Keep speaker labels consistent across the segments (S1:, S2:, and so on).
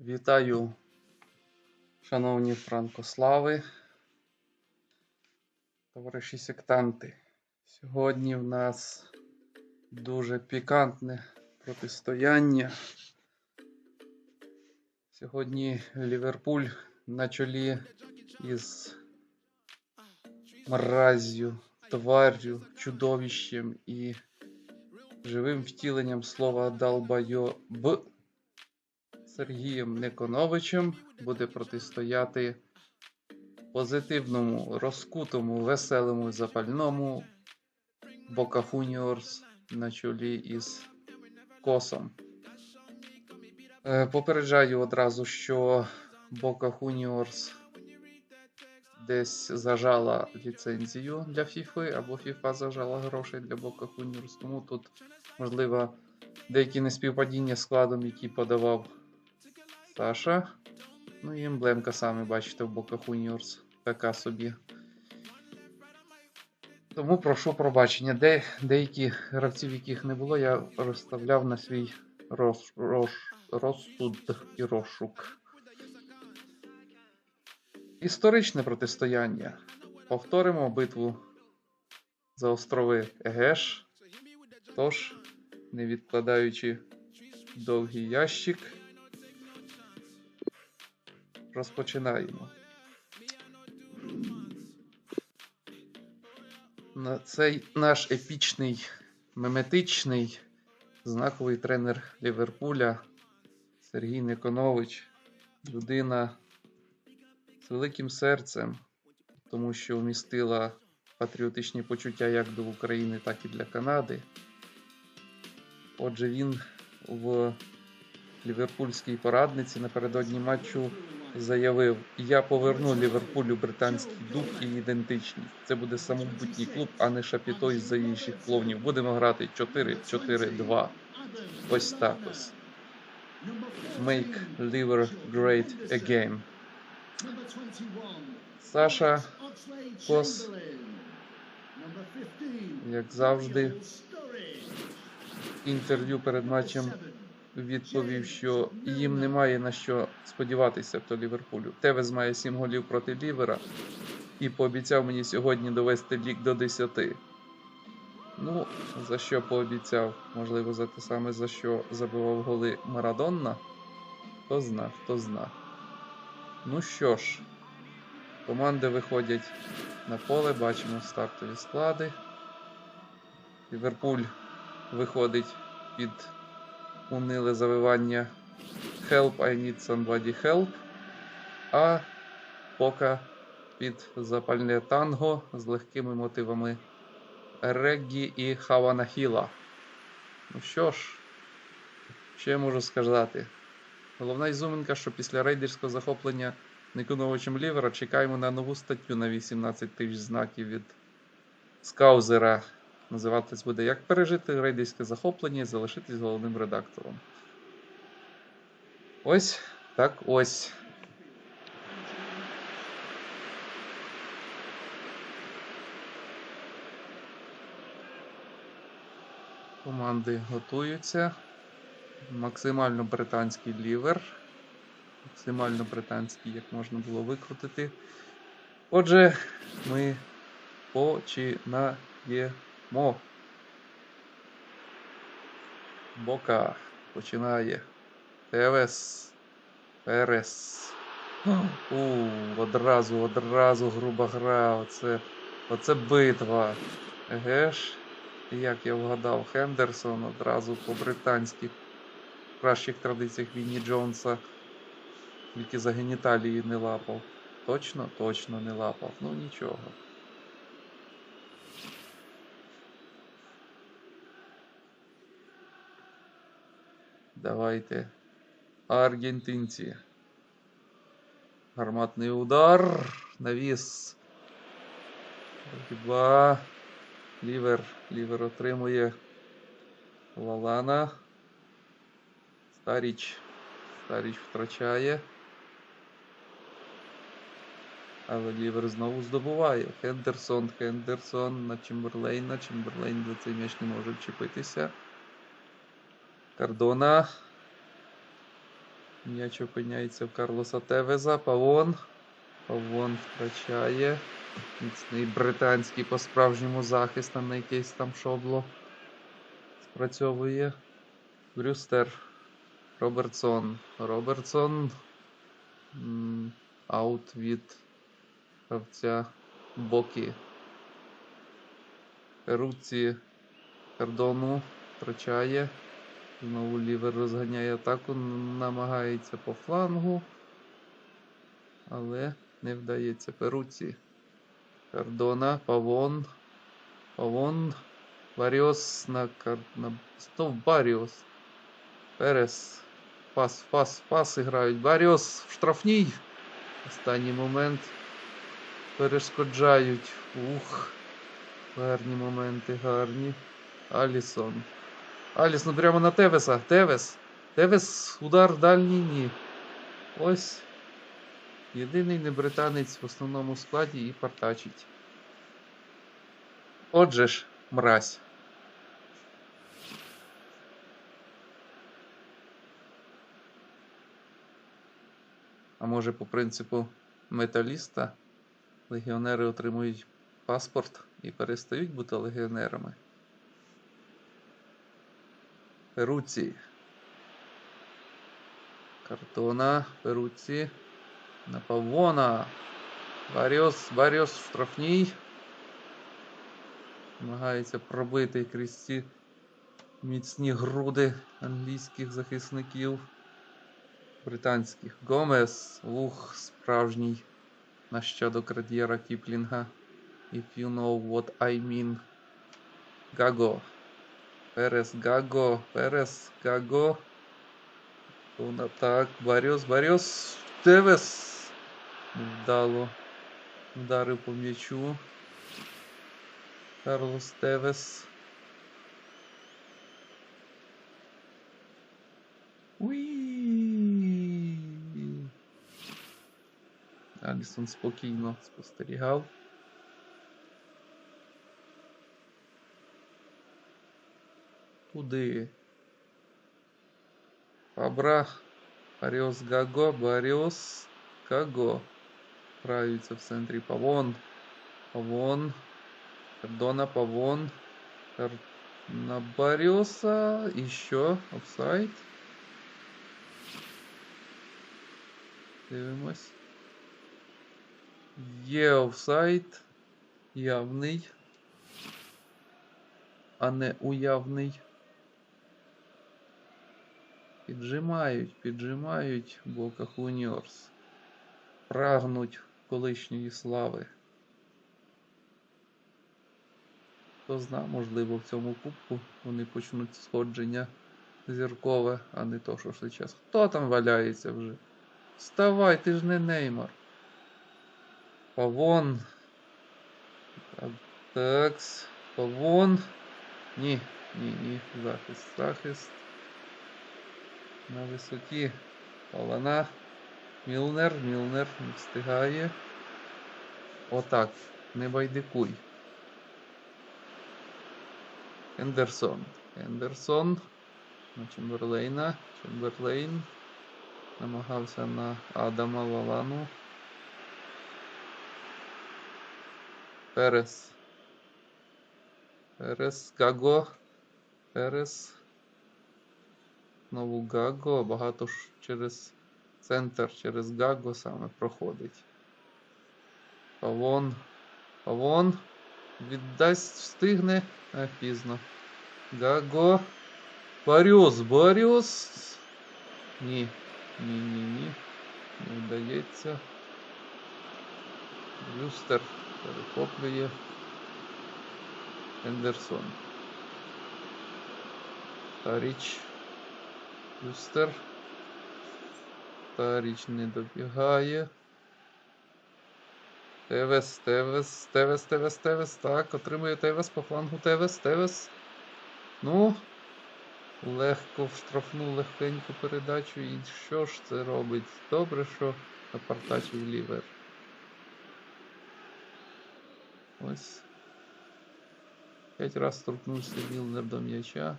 S1: Вітаю, шановні франкослави, товариші сектанти. Сьогодні в нас дуже пікантне протистояння. Сьогодні Ліверпуль на чолі із мразю, тварю, чудовищем і живим втіленням слова долбойоб. Сергієм Никоновичем буде протистояти позитивному, розкутому, веселому, запальному Бока Хуніорс на чолі із Косом. Е, Попереджаю одразу, що Бока Хуніорс десь зажала ліцензію для FIFA, або FIFA зажала грошей для Бока Хуніорс, тому тут можливо деякі неспівпадіння складом, який подавав Саша. Ну і емблемка саме бачите в Бока Хуніорс. Така собі. Тому прошу пробачення. Де, деякі гравців, яких не було, я розставляв на свій роз, роз, розсуд і розшук. Історичне протистояння. Повторимо битву за острови Егеш. Тож, не відкладаючи довгий ящик, розпочинаємо. На цей наш епічний, меметичний, знаковий тренер Ліверпуля Сергій Никонович. Людина з великим серцем, тому що вмістила патріотичні почуття як до України, так і для Канади. Отже, він в ліверпульській порадниці напередодні матчу заявив: Я поверну Ліверпулю британський дух і ідентичність. Це буде самобутній клуб, а не шапіто із заїжджих кловнів. Будемо грати 4-4-2. Ось так ось. Make Liver great again. Саша Кос, як завжди, інтерв'ю перед матчем відповів, що їм немає на що сподіватися до Ліверпулю. Тевес має 7 голів проти Лівера і пообіцяв мені сьогодні довести лік до 10. Ну, за що пообіцяв? Можливо, за те саме, за що забивав голи Марадонна? Хто зна, хто зна. Ну що ж, команди виходять на поле, бачимо стартові склади. Ліверпуль виходить під униле завивання Help, I need somebody help. А пока під запальне танго з легкими мотивами Реггі і Хаванахіла. Ну що ж, що я можу сказати? Головна ізюминка, що після рейдерського захоплення Никоновичем Лівера чекаємо на нову статтю на 18 тисяч знаків від Скаузера. Називатись буде Як пережити рейдерське захоплення і залишитись головним редактором. Ось так ось. Команди готуються. Максимально британський лівер. Максимально британський, як можна було викрутити. Отже, ми починаємо. Бока починає. Тевес. Перес. У, одразу, одразу груба гра. Оце, оце битва. І Як я вгадав, Хендерсон одразу по британських кращих традиціях Вінні Джонса. Тільки за геніталії не лапав. Точно, точно не лапав. Ну нічого. Давайте. Аргентинці. Гарматний удар. Навіс. Хіба. Лівер. Лівер отримує Лалана. Старіч. Старіч втрачає. Але Лівер знову здобуває. Хендерсон, Хендерсон на Чемберлейна. Чемберлейн за цей м'яч не може вчепитися. Кардона. М'яч опиняється в Карлоса Тевеза. Павон. Павон втрачає. Міцний британський по-справжньому захист, а не якийсь там шобло. Спрацьовує. Брюстер. Робертсон. Робертсон. Аут від гравця Бокі. Руці Кардону втрачає. Знову лівер розганяє атаку, намагається по флангу. Але не вдається Перуці. Кардона, Павон. Павон. Баріос на кар... на Баріос. Перес. Пас, пас, пас грають. Баріос в штрафній. Останній момент. Перешкоджають. Ух. Гарні моменти, гарні. Алісон. Алісон прямо на Тевеса. Тевес. Тевес, удар дальній ні. Ось. Єдиний не британець в основному складі і партачить. Отже ж, мразь. А може, по принципу металіста легіонери отримують паспорт і перестають бути легіонерами. Перуці. Картона, Перуці. На Павона. Баріос, Баріос штрафній. Намагається пробити крізь ці міцні груди англійських захисників. Британських. Гомес. Ух, справжній нащадок радієра Кіплінга. If you know what I mean. Гаго. Перес Гаго. Перес Гаго. Вона так. Баріос, Баріос. Тевес. Вдало. Вдарив по м'ячу. Карлос Тевес. Уі. Алісон спокійно спостерігав. Туди. Фабра. Баріос Гаго. Баріос Гаго. Граються в центрі Павон. Павон. Кардона, Павон. Кар... На Баріоса. І що? Офсайд. Дивимось. Є офсайд. Явний. А не уявний. Піджимають, піджимають Бока Хуніорс. Прагнуть колишньої слави. Хто зна, можливо, в цьому кубку вони почнуть сходження зіркове, а не то, що зараз. Хто там валяється вже? Вставай, ти ж не Неймар. Павон. Так, такс. Павон. Ні, ні, ні. Захист, захист. На висоті. Палана. Мілнер, Мілнер не встигає. Отак. Не байдикуй. Ендерсон. Ендерсон. На Чемберлейна. Чемберлейн. Намагався на Адама Лалану. Перес. Перес. Гаго. Перес. Знову Гаго. Багато ж через центр, через Гаго саме проходить. Павон. Павон. Віддасть, встигне. А, пізно. Гаго. Баріус. Баріус. Ні. Ні, ні, ні. Не вдається. Брюстер перехоплює. Ендерсон. Таріч. Брюстер. Таріч не добігає. Тевес, Тевес, Тевес, Тевес, Тевес. Так, отримує Тевес по флангу Тевес, Тевес. Ну. Легко в штрафну легеньку передачу. І що ж це робить? Добре, що напартачив лівер. Ось. П'ять раз торкнувся Мілнер до м'яча.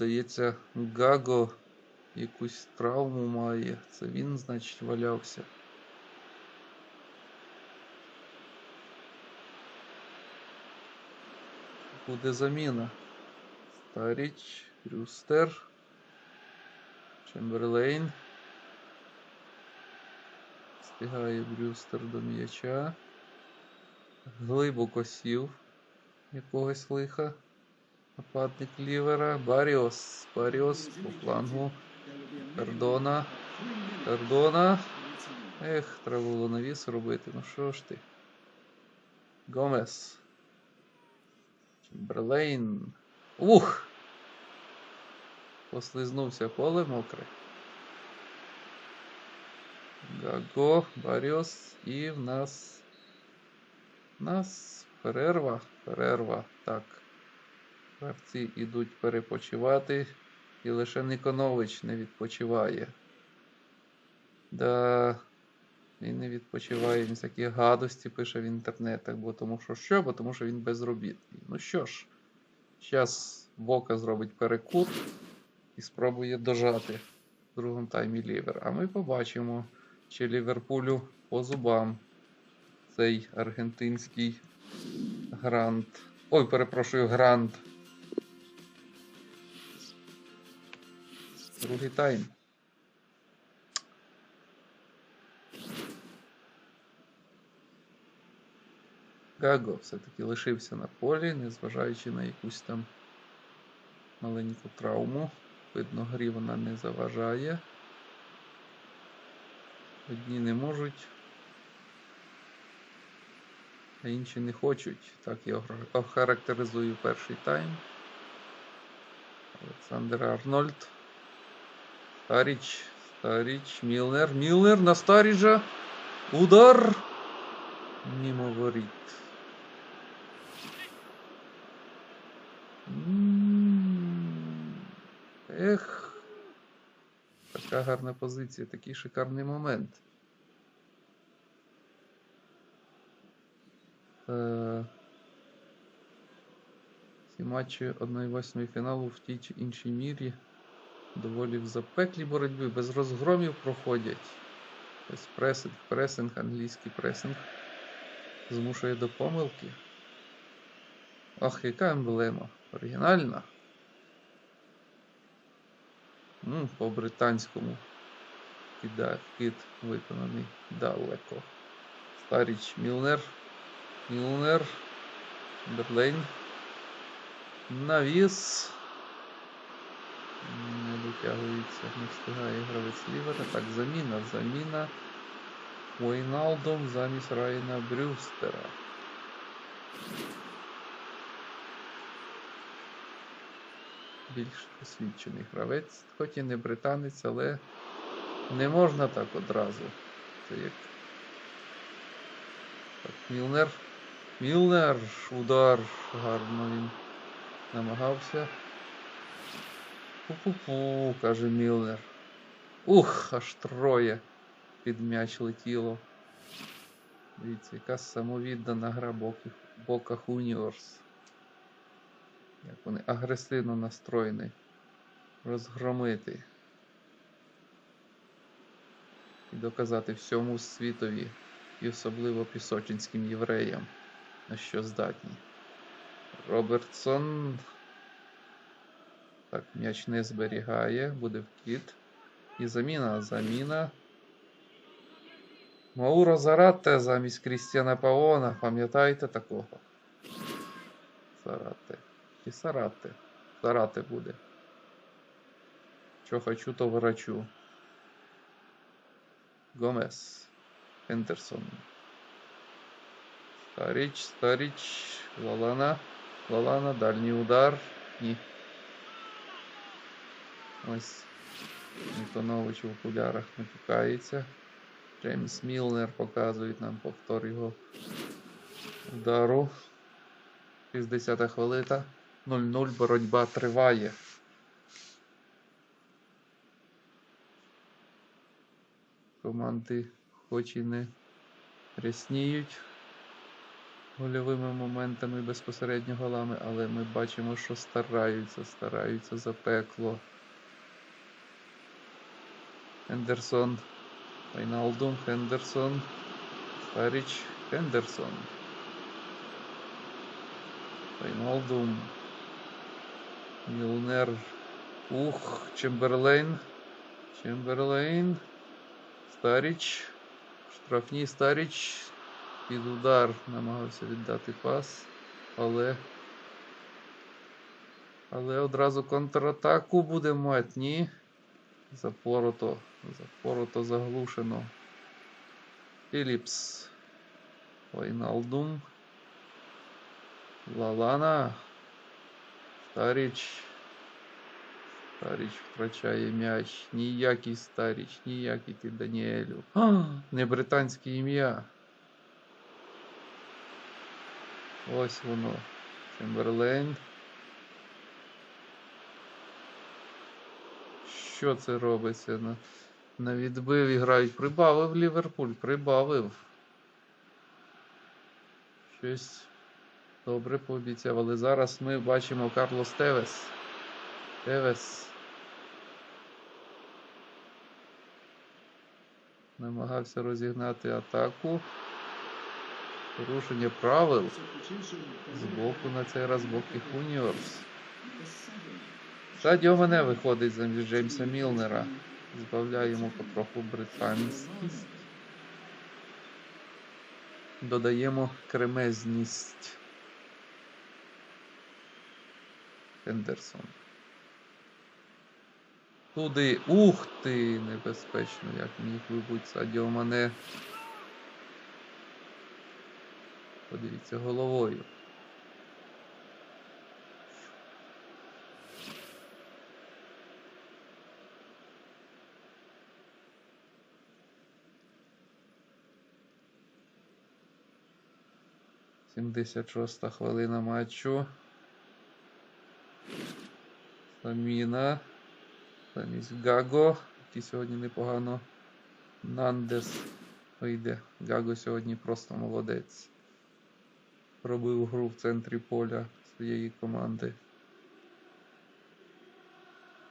S1: Здається, Гаго якусь травму має. Це він, значить, валявся. Буде заміна. Старіч, Брюстер, Чемберлейн. Встигає Брюстер до м'яча. Глибоко сів якогось лиха. Нападник лівера. Баріос. Баріос по флангу. Кардона. Кардона. Ех, треба було навіс робити. Ну що ж ти? Гомес. Чемберлейн. Ух! Послизнувся поле мокре. Гаго, Баріос. І в нас. В нас перерва. Перерва. Так. Гравці ідуть перепочивати. І лише Никонович не відпочиває. Да. Він не відпочиває, він всякі гадості пише в інтернетах, бо тому що що? Бо тому що він безробітний. Ну що ж, зараз Бока зробить перекут і спробує дожати в другому таймі лівер. А ми побачимо, чи Ліверпулю по зубам цей аргентинський грант. Ой, перепрошую, грант. Другий тайм. Гаго все-таки лишився на полі, незважаючи на якусь там маленьку травму. Видно, грі вона не заважає. Одні не можуть, а інші не хочуть. Так я охарактеризую перший тайм. Олександр Арнольд. Старіч, Старіч, Мілнер. Мілнер на Старіджа. Удар. Мимо воріт. Ех. Така гарна позиція, такий шикарний момент. Е, Ці матчі 1-8 фіналу в тій чи іншій мірі доволі в запеклій боротьбі, без розгромів проходять. Ось пресинг, пресинг, англійський пресинг змушує до помилки. Ах, яка емблема. Оригінальна. Ну, по-британському кида, кит виконаний далеко. Старіч Мілнер. Мілнер. Берлейн. Навіс. Не дотягується, не встигає гравець лівера. Так, заміна. Заміна. Войналдом замість Райана Брюстера. Більш освічений гравець, хоч і не британець, але не можна так одразу. Це як. Так, Мілнер. Мілнер. Удар. Гарно він намагався. Пу-пу-пу, каже Мілнер. Ух, аж троє під м'яч летіло. Дивіться, яка самовіддана гра Бока Хуніорс. Як вони агресивно настроєні розгромити. І доказати всьому світові, і особливо пісочинським євреям, на що здатні. Робертсон. Так, м'яч не зберігає, буде вкид. І заміна. Заміна. Мауро Зарате замість Крістіана Паона. Пам'ятаєте такого? Зарате. І Сарате. Зарате буде. Що хочу, то врачу. Гомес. Хендерсон. Старіч, Старіч. Лалана. Лалана, дальній удар. Ні. Ось Ніконович в окулярах натикається. Джеймс Мілнер показує нам повтор його удару. 60-та хвилина. 0-0 боротьба триває. Команди хоч і не рясніють. гольовими моментами безпосередньо голами, але ми бачимо, що стараються, стараються запекло. Хендерсон. Рейналдум, Хендерсон. Старіч, Хендерсон. Рейналдум. Мілнер. Ух, Чемберлейн. Чемберлейн. Старіч. Штрафній Старіч. Під удар намагався віддати пас, але. Але одразу контратаку буде мати, ні. Запорото. Запорото заглушено. Філіпс. Вайналдум. Лалана. Старіч. Старіч втрачає м'яч. Ніякий Старіч, ніякий ти Даніелю. А, не британське ім'я. Ось воно. Чемберлейн. Що це робиться? На, на відбив і грають. Прибавив Ліверпуль, прибавив. Щось добре пообіцяв. Але зараз ми бачимо Карлос Тевес. Тевес. Намагався розігнати атаку. Порушення правил. Збоку на цей раз боки Хуніорс. Садіо мене виходить замість Джеймса Мілнера. Збавляємо потроху британськість. Додаємо кремезність. Хендерсон. Туди. Ух ти! Небезпечно, як міг вибуть Садіо Мане. Подивіться головою. Сімдесят шоста хвилина матчу. Саміна. Замість Гаго, який сьогодні непогано. Нандес вийде. Гаго сьогодні просто молодець. Робив гру в центрі поля своєї команди.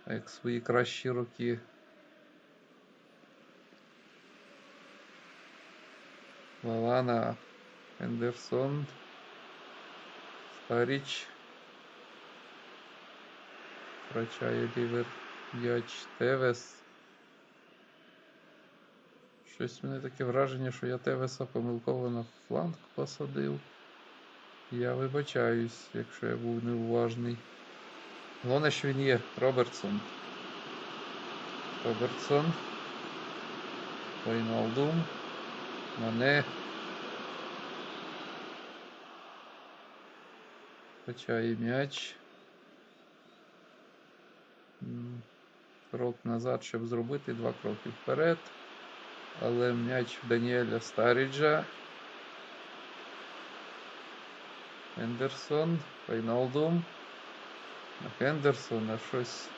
S1: Як свої кращі роки. Лалана, Хендерсон, Старіч. Втрачає лівер м'яч Тевес. Щось мене таке враження, що я Тевеса помилково на фланг посадив. Я вибачаюсь, якщо я був неуважний. Головне, що він є. Робертсон. Робертсон. Вайналдум. Мане. Качає м'яч. Крок назад, щоб зробити два кроки вперед. Але м'яч Даніеля Старіджа. Хендерсон, Файналдум. На Хендерсона щось.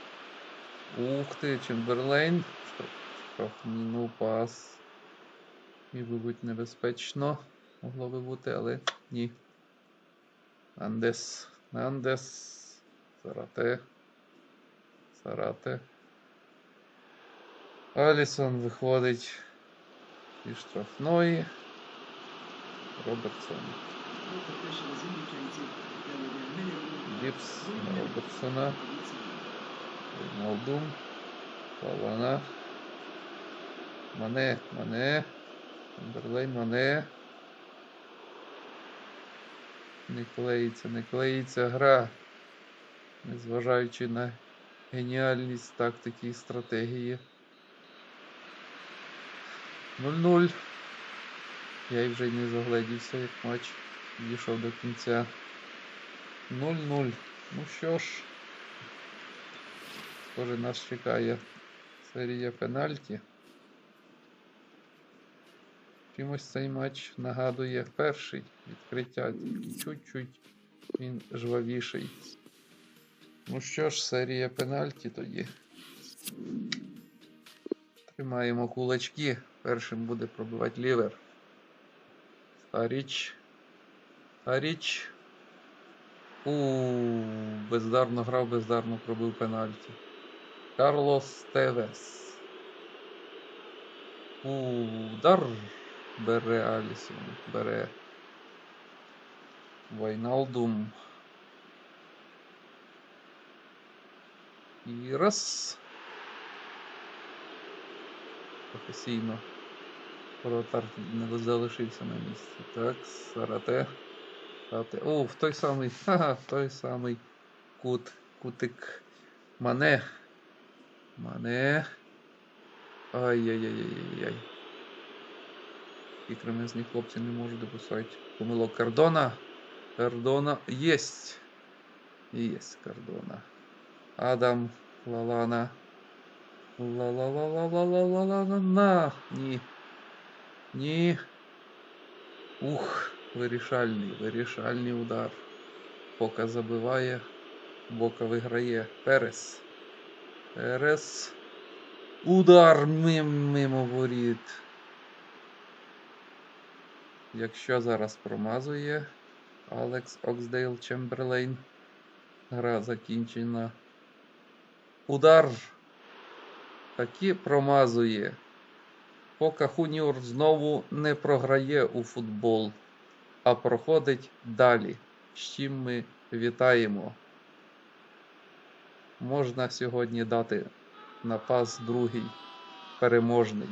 S1: Ух ти, Чемберлейн. Штрафний, ну пас. Би бути небезпечно. Могло би бути, але ні. Андес. Андес. Зарате. Сарате. Алісон виходить зі штрафної. Робертсон. Гіпс на Робертсона. Рейналдум. Палана. Мане, Мане. Берлейн, Мане. Не клеїться, не клеїться гра. Незважаючи на геніальність тактики і стратегії. 0-0. Я й вже не загледівся, як матч дійшов до кінця. 0-0. Ну що ж, схоже, нас чекає серія пенальті. Чимось цей матч нагадує перший відкриття, чуть-чуть він жвавіший. Ну що ж, серія пенальті тоді. Тримаємо кулачки. Першим буде пробивати лівер. Старіч. А річ. У бездарно грав, бездарно пробив пенальті. Карлос Тевес. Удар бере Алісон. Бере Вайналдум. І раз. Професійно. Воротар не залишився на місці. Так, Сарате. Сарате. О, в той самий. Ха, в той самий кут. Кутик. Мане. Мане. Ай-яй-яй-яй-яй. І кремезні хлопці не можуть допускати помилок кордона. Кордона єсть. Єсть кордона. Адам Лалана. Ла-ла-ла-ла-ла-ла-ла-ла-на. Ні. Ні. Ух, вирішальний, вирішальний удар. Бока забиває. Бока виграє. Перес. Перес. Удар мимо воріт. Якщо зараз промазує Алекс Оксдейл Чемберлейн. Гра закінчена. Удар. Таки промазує. Пока Хуніор знову не програє у футбол, а проходить далі. З чим ми вітаємо. Можна сьогодні дати на пас другий переможний,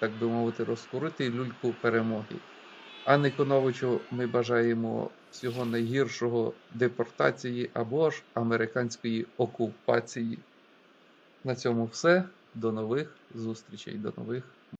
S1: так би мовити, розкурити люльку перемоги. А Никоновичу ми бажаємо всього найгіршого депортації або ж американської окупації. На цьому все. До нових зустрічей, до нових